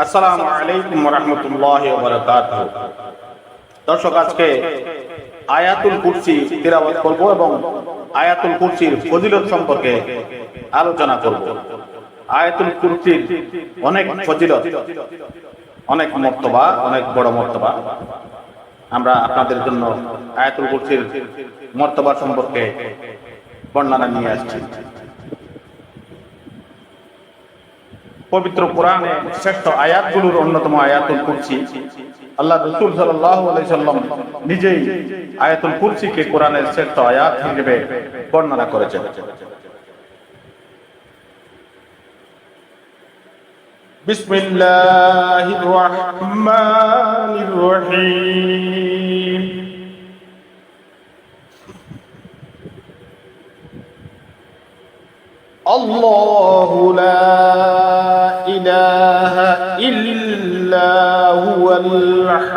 আসসালামু আলাইকুম রহমতুল্লাহ দর্শক, আজকে আয়াতুল কুরসি তিলাওয়াত করব এবং আয়াতুল কুরসির ফজিলত সম্পর্কে আলোচনা করব। আয়াতুল কুরসির অনেক ফজিলত, অনেক মর্তবা, অনেক বড় মর্তবা। আমরা আপনাদের জন্য আয়াতুল কুরসির মর্তবা সম্পর্কে বর্ণনা নিয়ে আসছি। পবিত্র কোরআনে শ্রেষ্ঠ আয়াতগুলোর অন্যতম আয়াতুল কুরসি আল্লাহ রসুল সাল্লাল্লাহু আলাইহি সাল্লাম নিজেই আয়াতুল কুরসিকে কোরআনের শ্রেষ্ঠ আয়াত হিসেবে বর্ণনা করেছেন বিসমিল্লাহির রহমানির রহিম الله لا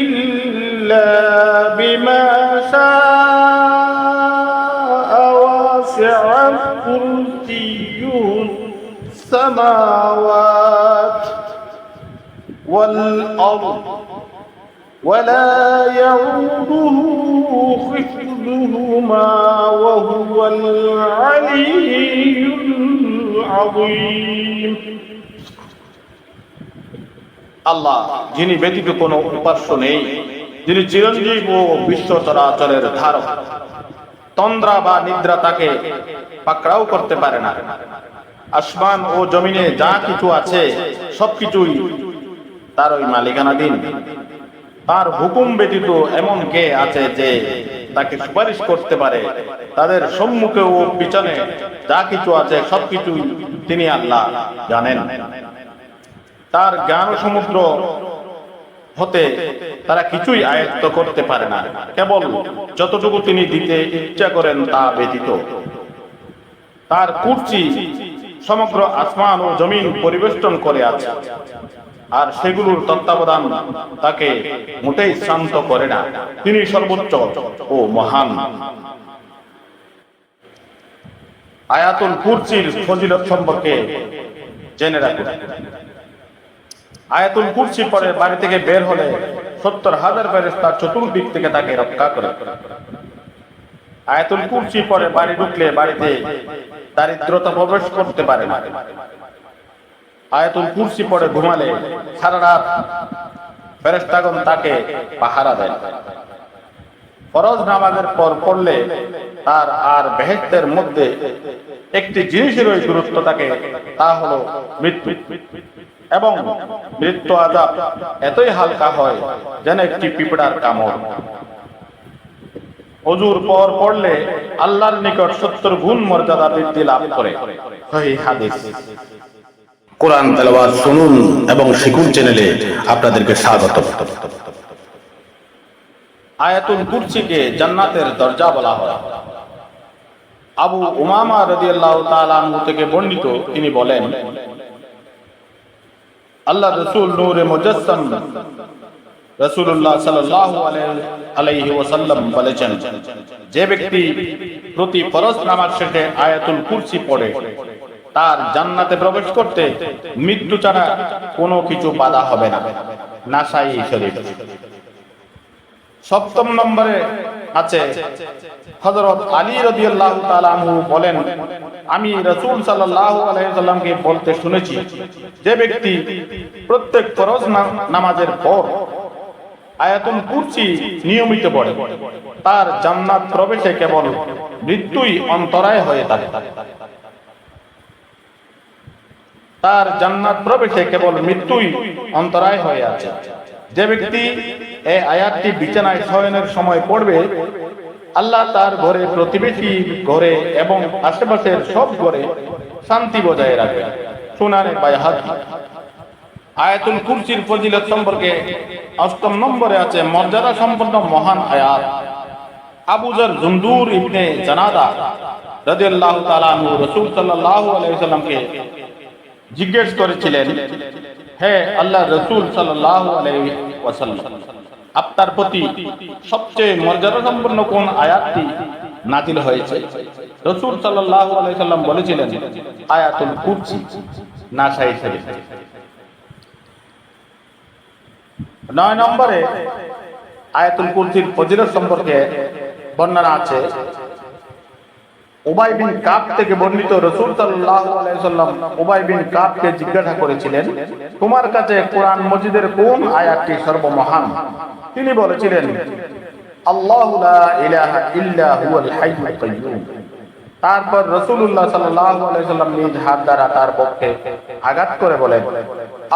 إلا بما شاء واسع كرسيه السماوات والأرض ولا يعوده حفظهما وهو العلي العظيم. আল্লাহ, যিনি ব্যতীত কোনো উপাস্য নেই, যিনি চিরঞ্জীব ও বিশ্ব চরাচরের ধারক। তন্দ্রা বা নিদ্রা তাকে পাকড়াও করতে পারে না। আসমান ও জমিনে যা কিছু আছে, সবকিছুই তার ওই মালিকানাধীন। তার হুকুম ব্যতীত এমন কে আছে যে তাকে সুপারিশ করতে পারে। তাদের সম্মুখে ও পিছনে যা কিছু আছে, সবকিছুই তিনি আল্লাহ জানেন। তার জ্ঞান সমুদ্র হতে তারা কিছুই আয়ত্ত করতে পারে না। কেবল যতটুকু তিনি দিতে ইচ্ছা করেন তা ব্যতীত। তার কুর্চি সমগ্র আসমান ও জমিন পরিবেষ্টন করে আছে। আর সেগুলোর তত্ত্বাবধান তাকে মোটেই শান্ত করে না। তিনি সর্বোচ্চ ও মহান। আয়াতুল কুরসির ফজিলত সম্পর্কে জেনে রাখুন। আয়াতুল কুরসি পরে বাড়ি থেকে বের হলে সত্তর হাজার তার চতুর্দিক থেকে তাকে রক্ষা করে। আয়াতুল কুরসি পরে বাড়ি ঢুকলে বাড়িতে দারিদ্রতা প্রবেশ করতে পারে আয়াতুল কুরসি পরে ঘুমালে সারা রাত ফেরেস্তাগণ তাকে পাহারা দেয়। ফরজ নামাজের পর পড়লে তার আর বেহেস্তের মধ্যে একটি জিনিসেরই গুরুত্ব থাকে, তা হলো মৃত্যু। এবং মৃত্যু আজাব এতই হালকা হয় যেন একটি পিঁপড়ার কামড়। অজুর পর পড়লে আল্লাহর নিকট সত্তর গুণ মর্যাদা বৃদ্ধি লাভ করে। হাদিস। কোরআন তেলাওয়াত শুনুন এবং শিকুন চ্যানেলে আপনাদেরকে স্বাগত। আয়াতুল কুরসিকে জান্নাতের দরজা বলা হয়। আবু উমামা রাদিয়াল্লাহু তাআলা থেকে বর্ণিত তিনি বলেন আল্লাহ রসুল নূরে মুজাসসাম রাসূলুল্লাহ সাল্লাল্লাহু আলাইহি ওয়াসাল্লাম বলেছেন, যে ব্যক্তি প্রতি ফরজ নামাজ শেষে আয়াতুল কুরসি পড়ে, তার জান্নাতে প্রবেশ করতে মৃত্যু ছাড়া কোনো কিছু বাধা হবে না। নাসাই শরীফ। সপ্তম নম্বরে আছে হযরত আলী রাদিয়াল্লাহু তাআলা বলেন আমি রসুল আলাইসাল্লামকে বলতে শুনেছি, যে ব্যক্তি প্রত্যেক ফরজ নামাজের পর আয়াতুল কুরসি নিয়মিত পড়ে, তার জান্নাত প্রবেশে কেবল মৃত্যুই অন্তরায় হয়ে থাকে। তার জান্নাত প্রবেশে কেবল মৃত্যুই অন্তরায় হয়ে আছে। যে ব্যক্তি এই আয়াতটি বিছানায় শয়নের সময় পড়বে আল্লাহ তার ঘরে প্রতিবেশী ঘরে এবং আশেপাশের সব ঘরে শান্তি বজায় রাখবে। সুনানে বাইহাকি আয়াতুল কুরসির ফজিলত সম্পর্কে অষ্টম নম্বরে আছে, মর্যাদা সম্পন্ন মহান আয়াত। আবুজার জুন্দুর ইবনে জানাদা রাদিয়াল্লাহু তাআলা আনহু রাসূল সাল্লাল্লাহু আলাইহি ওয়াসাল্লামকে জিজ্ঞেস করেছিলেন, হে আল্লাহ রসুল সাল্লাল্লাহু আলাইহি ওয়াসাল্লাম আপনার প্রতি সবচেয়ে মর্যাদা সম্পন্ন কোন আয়াতটি নাজিল হয়েছে? রসুল সাল্লাহ আলাইসাল্লাম বলেছিলেন, আয়াতুল কুরসি না শরীফ নয় নম্বরে আয়াতুল কুরসির ফজিলত সম্পর্কে বর্ণনা আছে। উবাই কাব থেকে বর্ণিত রসুল সাল্লাম কাবকে জিজ্ঞাসা করেছিলেন, তোমার কাছে কোরআন কোন সর্বমহান? তিনি বলেছিলেন, আল্লাহু ইলাহা তারপর সাল্লাল্লাহু সাল্লাম নিজ হাত দ্বারা তার পক্ষে আঘাত করে বলেন,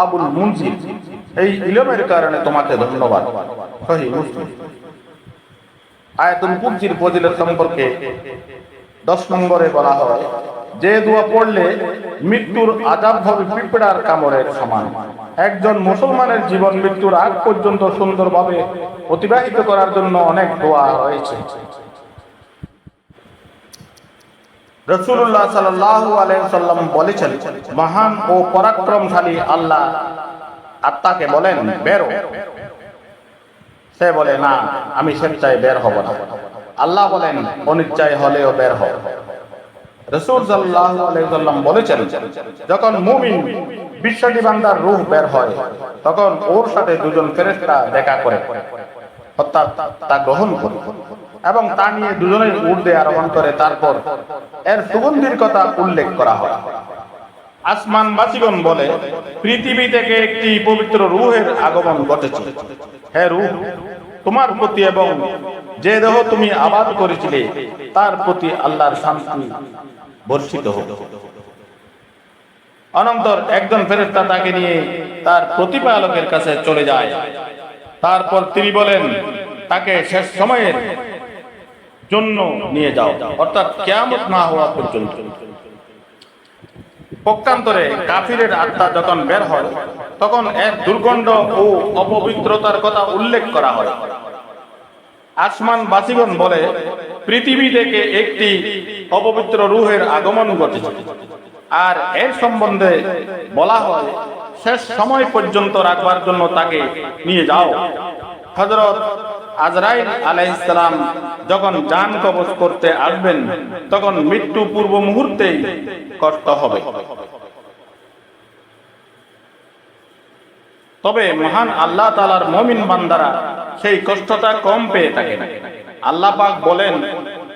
আবুল মুনজির, এই ইলমের কারণে তোমাকে ধন্যবাদ। আয়াতুল কুরসির ফজিলত সম্পর্কে দশ নম্বরে বলা হয়, যে দোয়া পড়লে মৃত্যুর আজাব হবে পিঁপড়ার কামড়ের সমান। একজন মুসলমানের জীবন মৃত্যুর আগ পর্যন্ত সুন্দরভাবে অতিবাহিত করার জন্য অনেক দোয়া রয়েছে। রসুল্লাহ বলেছেন, মহান ও পরাক্রমশালী আল্লাহ আত্মাকে বলেন, বেরো। সে বলে, না, আমি স্বেচ্ছায় বের হব না। আল্লাহ বলেন, অনিচ্ছায় হলেও বের হব রসুল সাল্লাম বলেছেন, যখন মুমিন বিশ্বটি বান্দার রূহ বের হয়, তখন ওর সাথে দুজন ফেরেশতা দেখা করে এবং নিয়ে দুজনেই ঊর্ধ্বে আরোহণ করে। তারপর এর সুগন্ধির কথা উল্লেখ করা হয়। আসমান বাসিগণ বলে, পৃথিবী থেকে একটি পবিত্র রুহের আগমন ঘটেছে। হে রুহ তোমার প্রতি এবং যে দেহ তুমি আবাদ করেছিলে, তার প্রতি আল্লাহর শান্তি বর্ষিত হোক। অনন্তর একজন ফেরেশতা তাকে নিয়ে তার প্রতিপালকের কাছে চলে যায়। তারপর তিনি বলেন, তাকে শেষ সময়ের জন্য নিয়ে যাও, অর্থাৎ কেয়ামত না হওয়া পর্যন্ত। পক্ষান্তরে কাফিরের আত্মা যখন বের হয় তখন এর দুর্গন্ধ ও অপবিত্রতার কথা উল্লেখ করা হয়। আসমান বাসিগণ বলে, পৃথিবী থেকে একটি অপবিত্র রুহের আগমন ঘটেছে। আর এর সম্বন্ধে বলা হয়, শেষ সময় পর্যন্ত রাখবার জন্য তাকে নিয়ে যাও। হজরত আজরাইল আলাইহিসসালাম যখন জান কবজ করতে আসবেন, তখন মৃত্যু পূর্ব মুহূর্তেই কষ্ট হবে। তবে মহান আল্লাহ তালার মমিন বান্দারা সেই কষ্টটা কম পেয়ে থাকে। আল্লাহ পাক বলেন,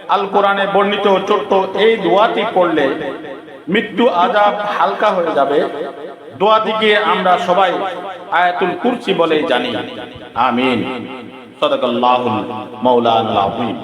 আল কোরআনে বর্ণিত ছোট্ট এই দোয়াটি পড়লে মৃত্যু আজাব হালকা হয়ে যাবে। দোয়াটিকে আমরা সবাই আয়াতুল কুরসি বলে জানি। আমিন। সদাকাল্লাহুল মাওলানা আযীম।